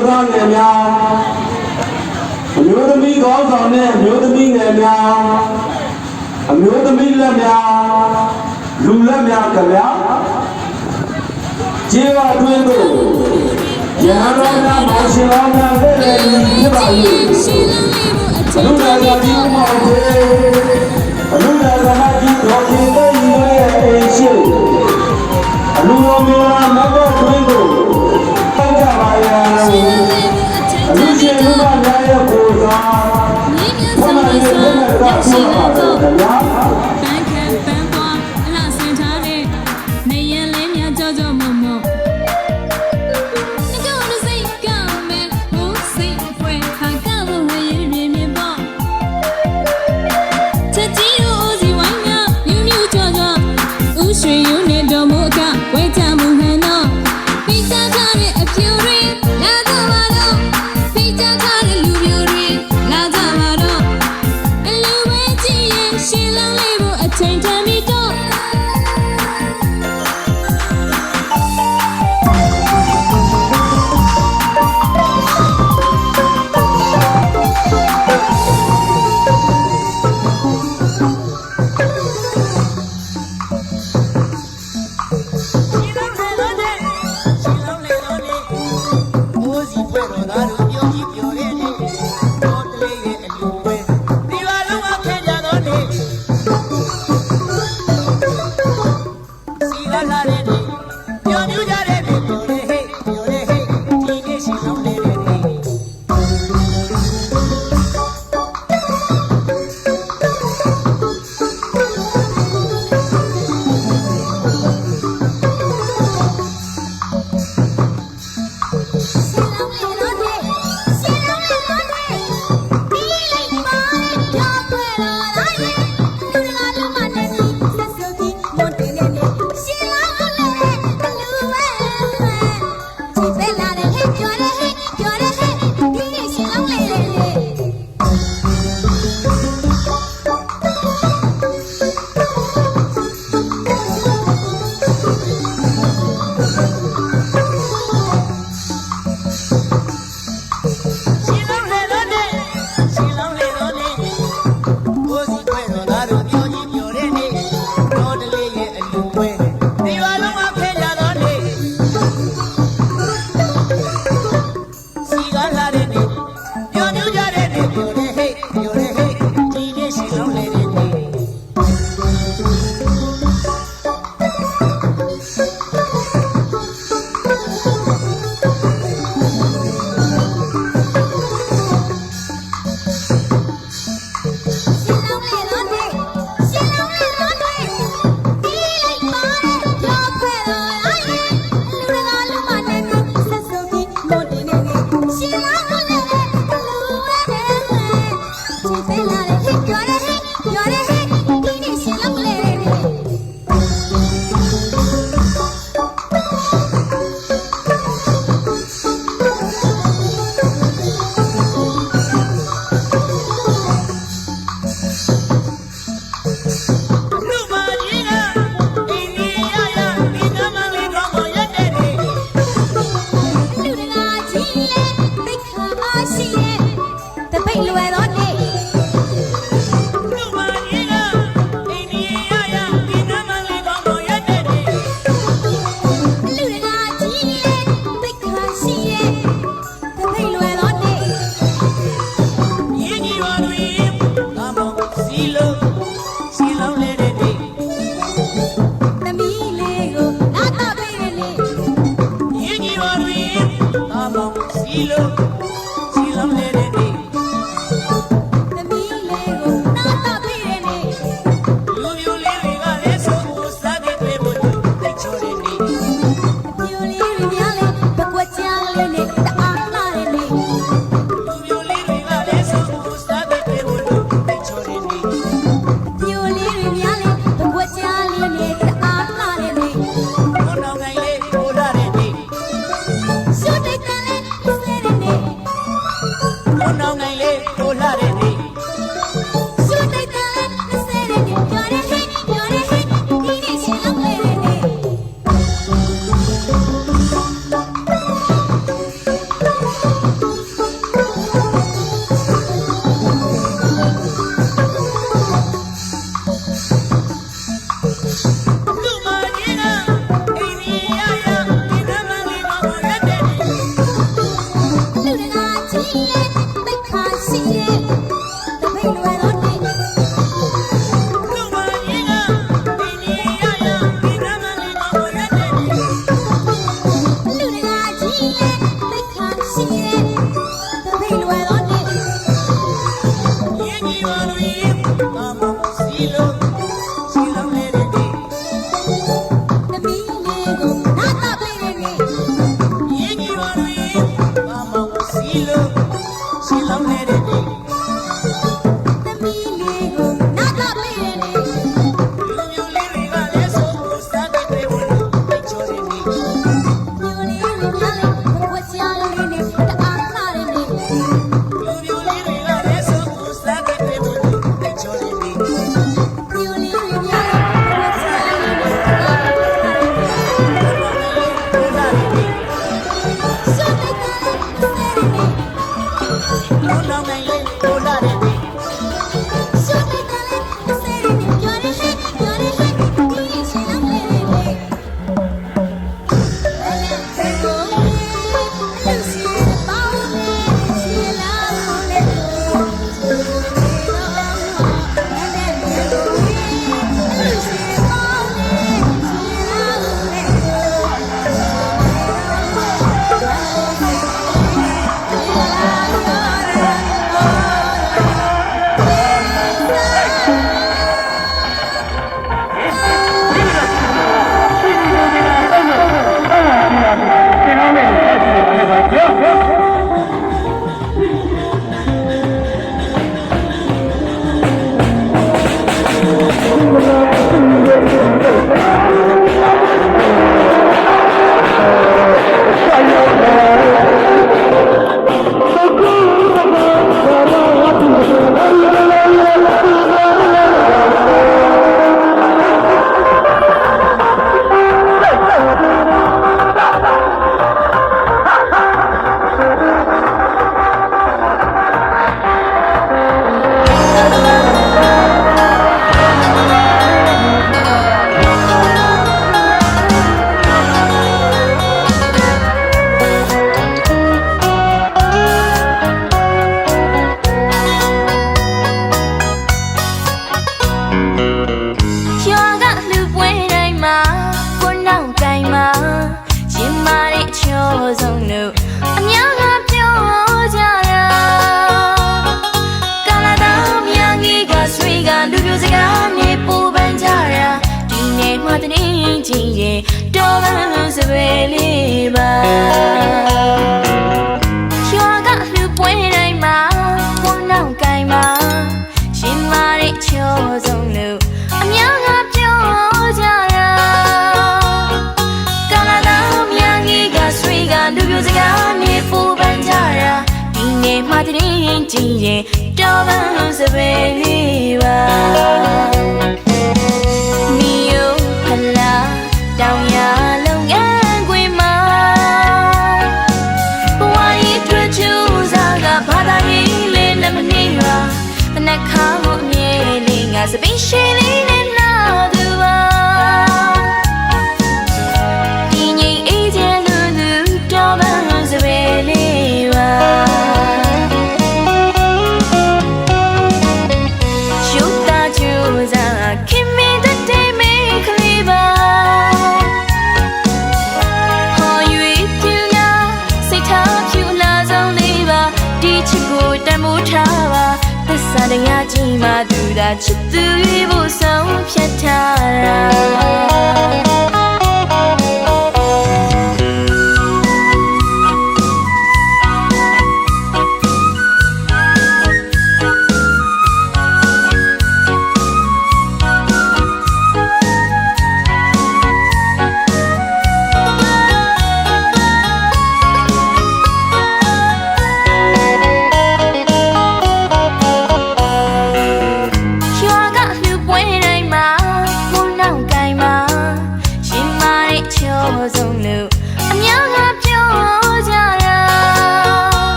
မျိုးသားငယ်များအမျိုးသမီးကောင်းဆောင်နဲ့အမျိုးသမီးငယ်များအမျိုးသမီးလက်များလူလက်များကဗျာခြေပါတွင်းတို့ရဟန်းတော်များမောင်ရှင်တော်များတဲ့လည်းဖြစ်ပါလေလူလာသာဒီမောင်ကိုလူလာသာဒီတော်ကြီးတဲ့ရဲ့အရှင်အလူတော်များမတ်တော်တွင်းတို့ Nhạc. baby. တရားကြီးမှသူတာချစ်သူတွေကိုဆုံးဖြတ်ထားတာ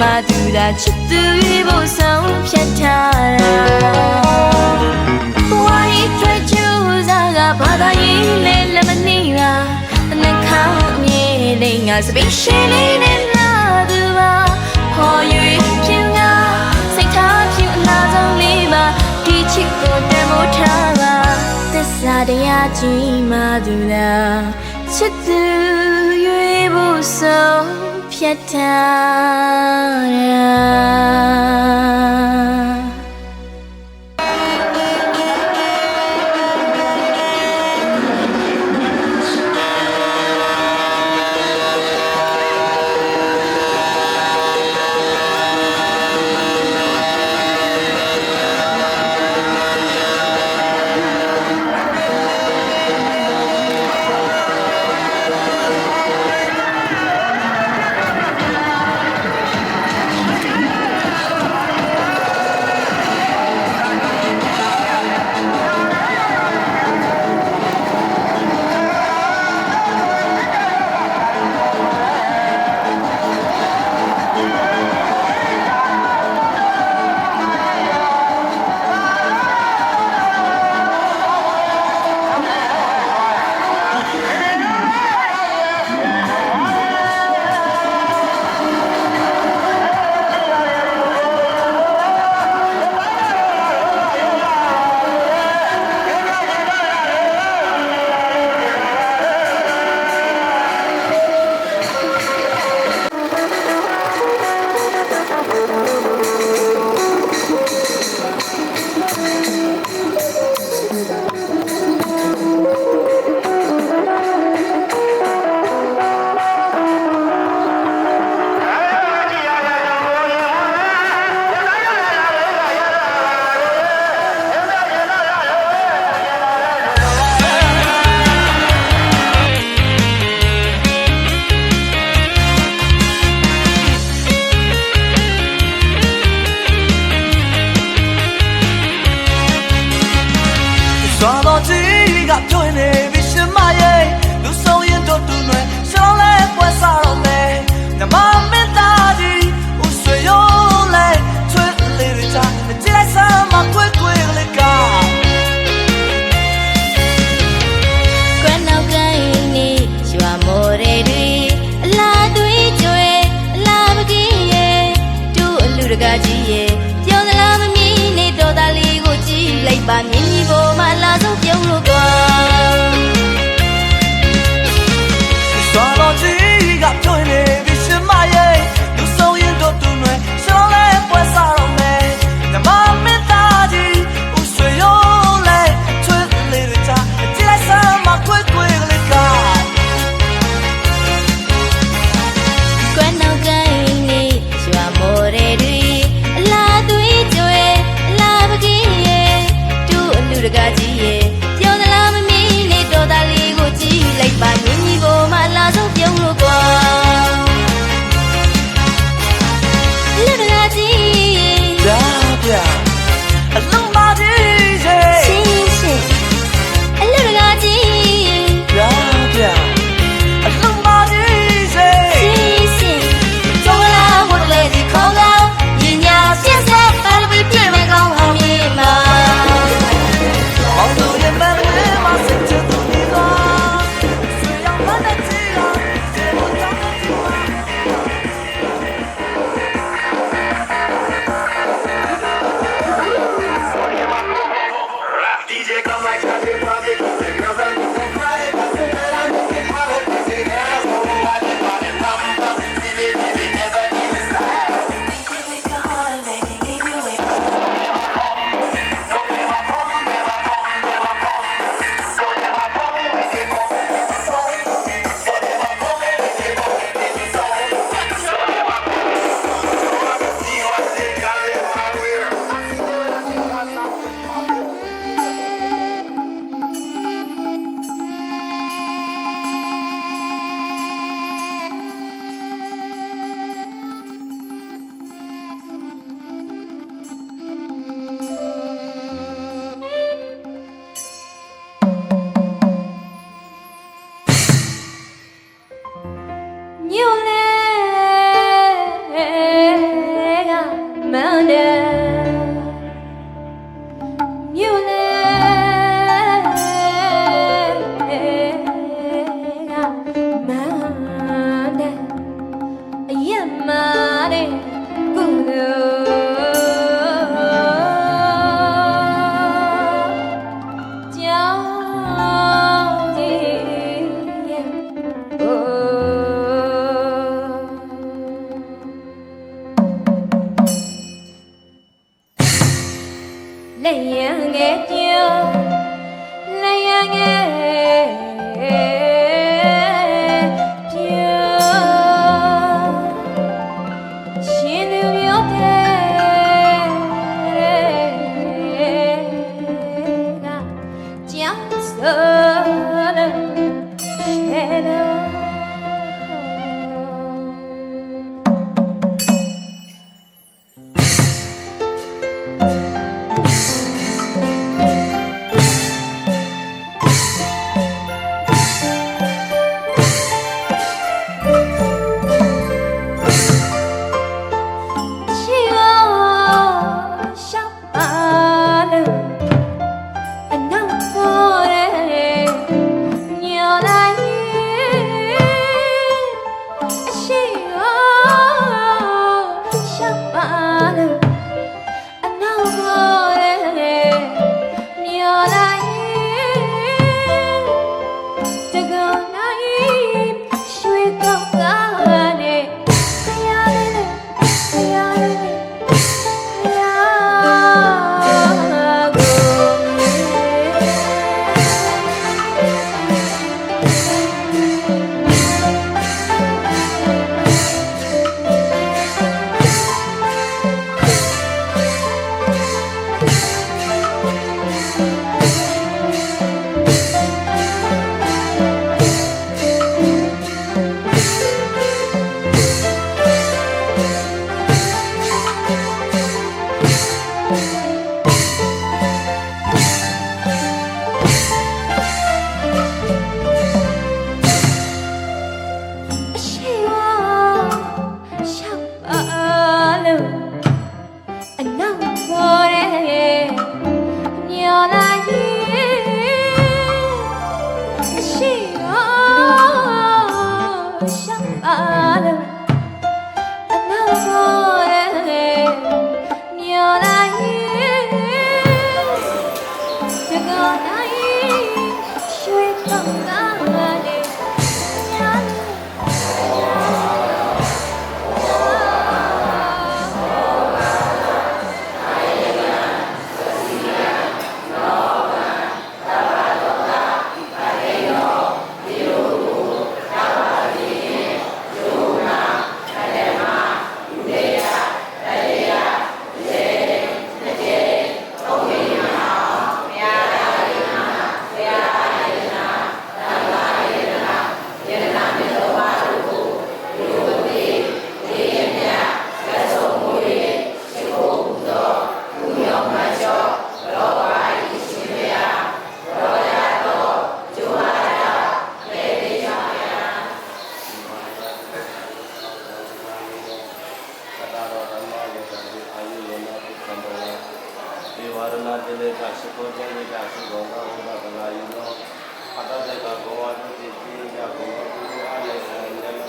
မှသူသာချစ်သူဖို့ဆုံးဖြတ်ထားတာဝါရီထွေးချူစားကဘာသာရေးလဲလမနေတာအနှခါအမြင်လေးငါစပင်းရှိလေးနဲ့လာသူပါခေါ်ယူပြင်းငါစိတ်ထားပြူအလားဆုံးလေးပါဒီချစ်ကိုတမိုးထားပါသစ္စာတရားကြီးမှသူလားချစ်သူ so Shatarak တာရောဓမ္မယေတံဒီအာယုယေနသုခံဘောဒီဝရဏတိလေကရှိခိုးခြင်းလေကရှိဘောကဟောကလာယုနောအတ္တတေကဘောဝတုတိပိယဘောဝတုအာလေသံယမ